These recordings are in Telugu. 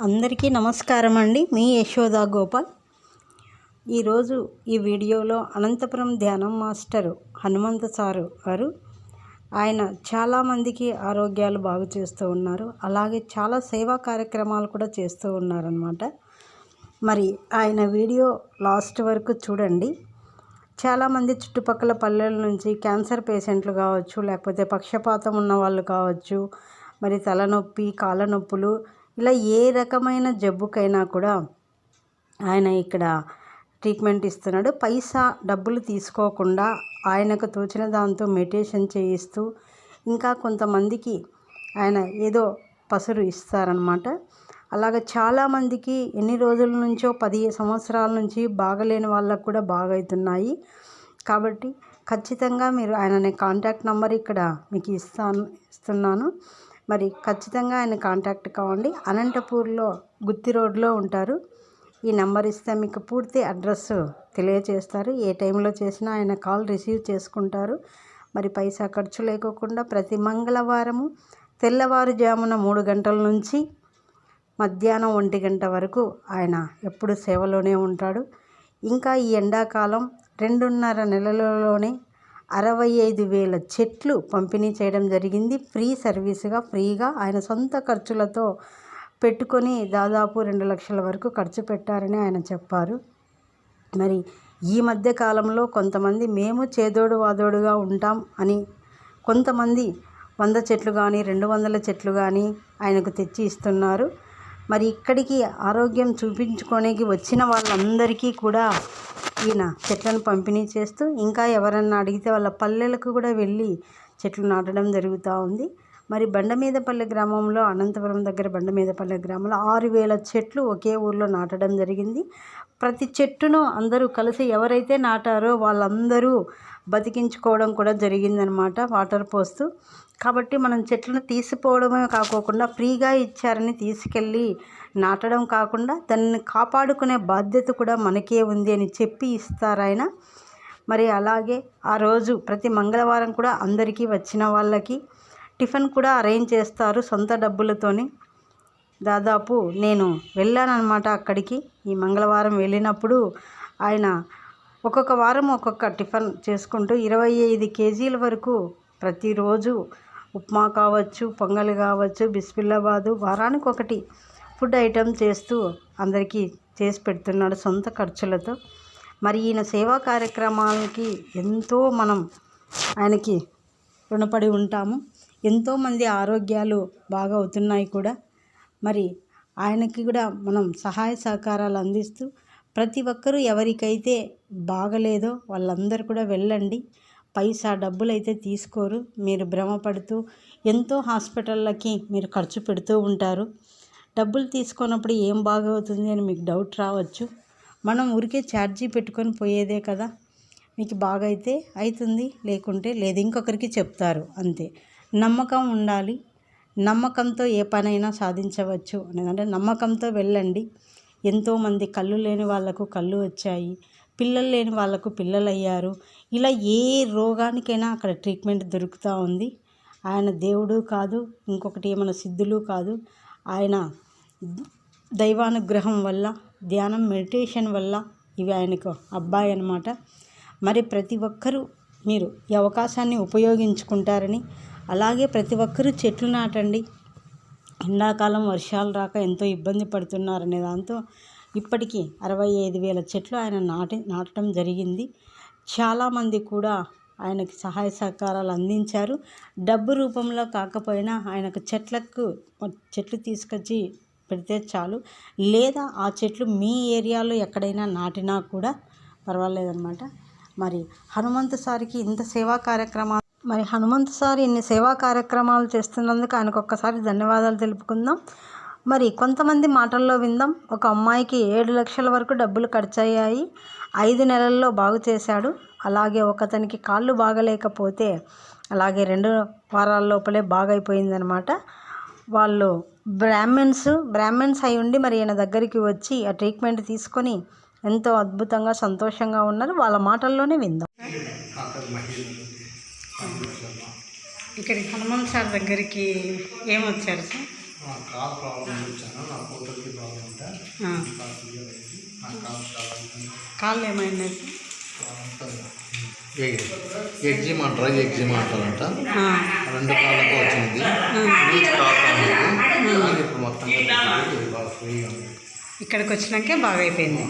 అందరికీ నమస్కారం అండి మీ యశోదా గోపాల్. ఈరోజు ఈ వీడియోలో అనంతపురం ధ్యానం మాస్టరు హనుమంత సారు గారు ఆయన చాలామందికి ఆరోగ్యాలు బాగు చేస్తూ ఉన్నారు. అలాగే చాలా సేవా కార్యక్రమాలు కూడా చేస్తూ ఉన్నారనమాట మరి ఆయన వీడియో లాస్ట్ వరకు చూడండి. చాలామంది చుట్టుపక్కల పల్లెల నుంచి క్యాన్సర్ పేషెంట్లు కావచ్చు లేకపోతే పక్షపాతం ఉన్న వాళ్ళు కావచ్చు మరి తలనొప్పి కాళ్ళ నొప్పులు ఇలా ఏ రకమైన జబ్బుకైనా కూడా ఆయన ఇక్కడ ట్రీట్మెంట్ ఇస్తున్నాడు. పైసా డబ్బులు తీసుకోకుండా ఆయనకు తోచిన దాంతో మెడిటేషన్ చేయిస్తూ ఇంకా కొంతమందికి ఆయన ఏదో పసురు ఇస్తారనమాట అలాగ చాలామందికి ఎన్ని రోజుల నుంచో పది సంవత్సరాల నుంచి బాగలేని వాళ్ళకు కూడా బాగవుతున్నాయి కాబట్టి ఖచ్చితంగా మీరు ఆయన కాంటాక్ట్ నెంబర్ ఇక్కడ మీకు ఇస్తాను ఇస్తున్నాను. మరి ఖచ్చితంగా ఆయన కాంటాక్ట్ కావండి. అనంతపూర్లో గుత్తి రోడ్లో ఉంటారు. ఈ నెంబర్ ఇస్తే మీకు పూర్తి అడ్రస్ తెలియజేస్తారు ఏ టైంలో చేసినా ఆయన కాల్ రిసీవ్ చేసుకుంటారు. మరి పైసా ఖర్చు లేకోకుండా ప్రతి మంగళవారము తెల్లవారుజామున మూడు గంటల నుంచి మధ్యాహ్నం ఒంటి గంట వరకు ఆయన ఎప్పుడు సేవలోనే ఉంటాడు. ఇంకా ఈ ఎండాకాలం రెండున్నర నెలలలోనే అరవై ఐదు వేల చెట్లు పంపిణీ చేయడం జరిగింది. ఫ్రీ సర్వీస్గా ఫ్రీగా ఆయన సొంత ఖర్చులతో పెట్టుకొని దాదాపు రెండు లక్షల వరకు ఖర్చు పెట్టారని ఆయన చెప్పారు. మరి ఈ మధ్య కాలంలో కొంతమంది మేము చేదోడు వాదోడుగా ఉంటాం అని కొంతమంది వంద చెట్లు కానీ రెండు వందల చెట్లు కానీ ఆయనకు తెచ్చి ఇస్తున్నారు. మరి ఇక్కడికి ఆరోగ్యం చూపించుకోనికి వచ్చిన వాళ్ళందరికీ కూడా ఈయన చెట్లను పంపిణీ చేస్తూ ఇంకా ఎవరన్నా అడిగితే వాళ్ళ పల్లెలకు కూడా వెళ్ళి చెట్లు నాటడం జరుగుతూ ఉంది. మరి బండమీదపల్లె గ్రామంలో అనంతపురం దగ్గర బండమీదపల్లె గ్రామంలో ఆరు వేల చెట్లు ఒకే ఊర్లో నాటడం జరిగింది. ప్రతి చెట్టును అందరూ కలిసి ఎవరైతే నాటారో వాళ్ళందరూ బతికించుకోవడం కూడా జరిగిందనమాట వాటర్ పోస్తూ. కాబట్టి మనం చెట్లను తీసిపోవడమే కాకోకుండా ఫ్రీగా ఇచ్చారని తీసుకెళ్ళి నాటడం కాకుండా దాన్ని కాపాడుకునే బాధ్యత కూడా మనకే ఉంది అని చెప్పి ఇస్తారు ఆయన. మరి అలాగే ఆ రోజు ప్రతి మంగళవారం కూడా అందరికీ వచ్చిన వాళ్ళకి టిఫిన్ కూడా అరేంజ్ చేస్తారు సొంత డబ్బులతోని. దాదాపు నేను వెళ్ళానన్నమాట అక్కడికి. ఈ మంగళవారం వెళ్ళినప్పుడు ఆయన ఒక్కొక్క వారం ఒక్కొక్క టిఫిన్ చేసుకుంటూ ఇరవై ఐదు కేజీల వరకు ప్రతిరోజు ఉప్మా కావచ్చు పొంగల్ కావచ్చు బిస్మిల్లాబాదు వారానికి ఒకటి ఫుడ్ ఐటెం చేస్తూ అందరికీ చేసి పెడుతున్నాడు సొంత ఖర్చులతో. మరి ఈయన సేవా కార్యక్రమాలకి ఎంతో మనం ఆయనకి రుణపడి ఉంటాము. ఎంతోమంది ఆరోగ్యాలు బాగా అవుతున్నాయి కూడా. మరి ఆయనకి కూడా మనం సహాయ సహకారాలు అందిస్తూ ప్రతి ఒక్కరూ ఎవరికైతే బాగలేదో వాళ్ళందరూ కూడా వెళ్ళండి. పైసా డబ్బులు అయితే తీసుకోరు. మీరు భ్రమపడుతూ ఎంతో హాస్పిటళ్ళకి మీరు ఖర్చు పెడుతూ ఉంటారు. డబ్బులు తీసుకున్నప్పుడు ఏం బాగవుతుంది అని మీకు డౌట్ రావచ్చు. మనం ఊరికే ఛార్జీ పెట్టుకొని పోయేదే కదా. మీకు బాగా అయితే అవుతుంది లేకుంటే లేదు. ఇంకొకరికి చెప్తారు అంతే. నమ్మకం ఉండాలి. నమ్మకంతో ఏ పనైనా సాధించవచ్చు. అంటే నమ్మకంతో వెళ్ళండి. ఎంతోమంది కళ్ళు లేని వాళ్ళకు కళ్ళు వచ్చాయి. పిల్లలు లేని వాళ్ళకు పిల్లలు అయ్యారు. ఇలా ఏ రోగానికైనా అక్కడ ట్రీట్మెంట్ దొరుకుతూ ఉంది. ఆయన దేవుడు కాదు ఇంకొకటి ఏమైనా సిద్ధులు కాదు. ఆయన దైవానుగ్రహం వల్ల ధ్యానం మెడిటేషన్ వల్ల ఇవి ఆయనకు అబ్బాయి అనమాట మరి ప్రతి ఒక్కరూ మీరు ఈ అవకాశాన్ని ఉపయోగించుకుంటారని అలాగే ప్రతి ఒక్కరూ చెట్లు నాటండి. ఎండాకాలం వర్షాలు రాక ఎంతో ఇబ్బంది పడుతున్నారనే దాంతో ఇప్పటికీ అరవై ఐదు వేల చెట్లు ఆయన నాటి నాటడం జరిగింది. చాలామంది కూడా ఆయనకి సహాయ సహకారాలు అందించారు. డబ్బు రూపంలో కాకపోయినా ఆయనకు చెట్లకు చెట్లు తీసుకొచ్చి పెడితే చాలు. లేదా ఆ చెట్లు మీ ఏరియాలో ఎక్కడైనా నాటినా కూడా పర్వాలేదన్నమాట. మరి హనుమంత సారికి ఇంత సేవా కార్యక్రమాలు మరి హనుమంత్ సార్ ఇన్ని సేవా కార్యక్రమాలు చేస్తున్నందుకు ఆయనకు ఒక్కసారి ధన్యవాదాలు తెలుపుకుందాం. మరి కొంతమంది మాటల్లో విందాం. ఒక అమ్మాయికి ఏడు లక్షల వరకు డబ్బులు ఖర్చయ్యాయి. ఐదు నెలల్లో బాగు చేశాడు. అలాగే ఒకతనికి కాళ్ళు బాగలేకపోతే అలాగే రెండు వారాల లోపలే బాగైపోయిందనమాట వాళ్ళు బ్రాహ్మిన్స్ బ్రాహ్మిన్స్ అయి ఉండి మరి ఈయన దగ్గరికి వచ్చి ఆ ట్రీట్మెంట్ తీసుకొని ఎంతో అద్భుతంగా సంతోషంగా ఉన్నారు. వాళ్ళ మాటల్లోనే విందాం. ఇక్కడికి హనుమాన్ సార్ దగ్గరికి ఏమొచ్చారు సార్? కాల్ ప్రాబ్లం వచ్చాను. నా కూతురికి ఆ. కాళ్ళు ఏమైనాయి ఎగ్జిమ్ అంటారా ఎగ్జిమ్ అంటారంట. రెండు కాళ్ళకు వచ్చింది. ఇప్పుడు మొత్తం ఇక్కడికి వచ్చినాకే బాగా అయిపోయింది.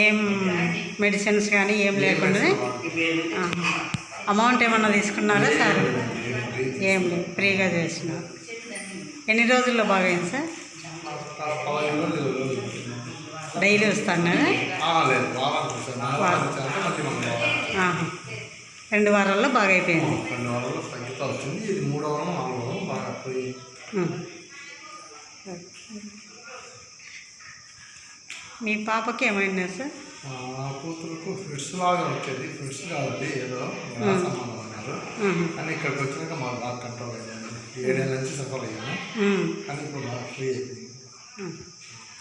ఏం మెడిసిన్స్ కానీ ఏం లేకుండానే? ఆహా. అమౌంట్ ఏమన్నా తీసుకున్నారా సార్? ఏం లేదు ఫ్రీగా చేసినారు. ఎన్ని రోజుల్లో బాగా అయింది సార్ పదహైదు రోజులు ఇరవై రోజులు. డైలీ. ఆహా. రెండు వారాల్లో బాగా అయిపోయింది. రెండు వారాల్లో తగ్గుతూ వచ్చింది. ఇది మూడో వారం నాలుగో వారం బాగా ఫ్రీ ఉం. మీ పాపకి ఏమైందా సార్? కూతురుకు ఫిట్స్ లాగా వచ్చేది. ఫిట్స్ కాదు అది ఏదో సంబంధం అన్నారు. కానీ ఇక్కడికి వచ్చినాక మాకు బాగా కంట్రోల్ అయ్యింది ఏడేళ్ళ నుంచి సఫర్ అయ్యాను. కానీ ఇప్పుడు బాగా ఫ్రీ అయిపోయింది. ఉం.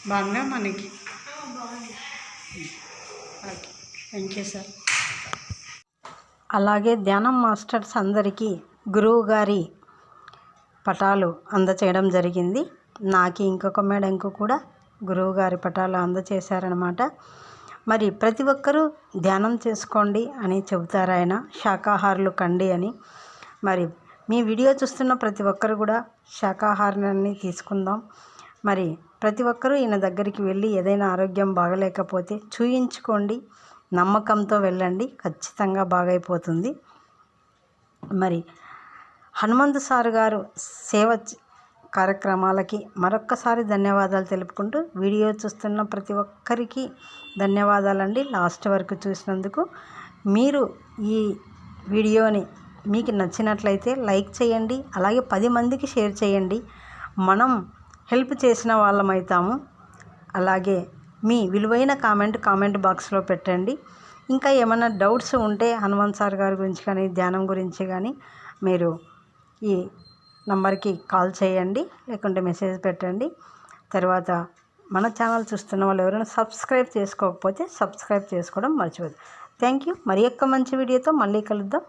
బాగుందా మనకి? థ్యాంక్ యూ సార్ అలాగే ధ్యానం మాస్టర్స్ అందరికీ గురువు గారి పటాలు అందచేయడం జరిగింది. నాకు ఇంకొక మేడంకు కూడా గురువు గారి పటాలు అందచేశారనమాట మరి ప్రతి ఒక్కరూ ధ్యానం చేసుకోండి అని చెబుతారు ఆయన. శాకాహారులు కండి అని. మరి మీ వీడియో చూస్తున్న ప్రతి ఒక్కరు కూడా శాకాహారాన్ని తీసుకుందాం. మరి ప్రతి ఒక్కరూ ఈయన దగ్గరికి వెళ్ళి ఏదైనా ఆరోగ్యం బాగలేకపోతే చూయించుకోండి. నమ్మకంతో వెళ్ళండి. ఖచ్చితంగా బాగైపోతుంది. మరి హనుమంతు సార్ గారు సేవ కార్యక్రమాలకి మరొక్కసారి ధన్యవాదాలు తెలుపుకుంటూ వీడియో చూస్తున్న ప్రతి ఒక్కరికి ధన్యవాదాలండి. లాస్ట్ వరకు చూసినందుకు మీరు ఈ వీడియోని మీకు నచ్చినట్లయితే లైక్ చేయండి. అలాగే పది మందికి షేర్ చేయండి. మనం హెల్ప్ చేసిన వాళ్ళమవుతాము అలాగే మీ విలువైన కామెంట్ కామెంట్ బాక్స్లో పెట్టండి. ఇంకా ఏమైనా డౌట్స్ ఉంటే హనుమాన్ సార్ గారి గురించి కానీ ధ్యానం గురించి కానీ మీరు ఈ నంబర్కి కాల్ చేయండి లేకుంటే మెసేజ్ పెట్టండి. తర్వాత మన ఛానల్ చూస్తున్న వాళ్ళు ఎవరైనా సబ్స్క్రైబ్ చేసుకోకపోతే సబ్స్క్రైబ్ చేసుకోవడం మర్చిపోదు థ్యాంక్ యూ. మరి యొక్క మంచి వీడియోతో మళ్ళీ కలుద్దాం.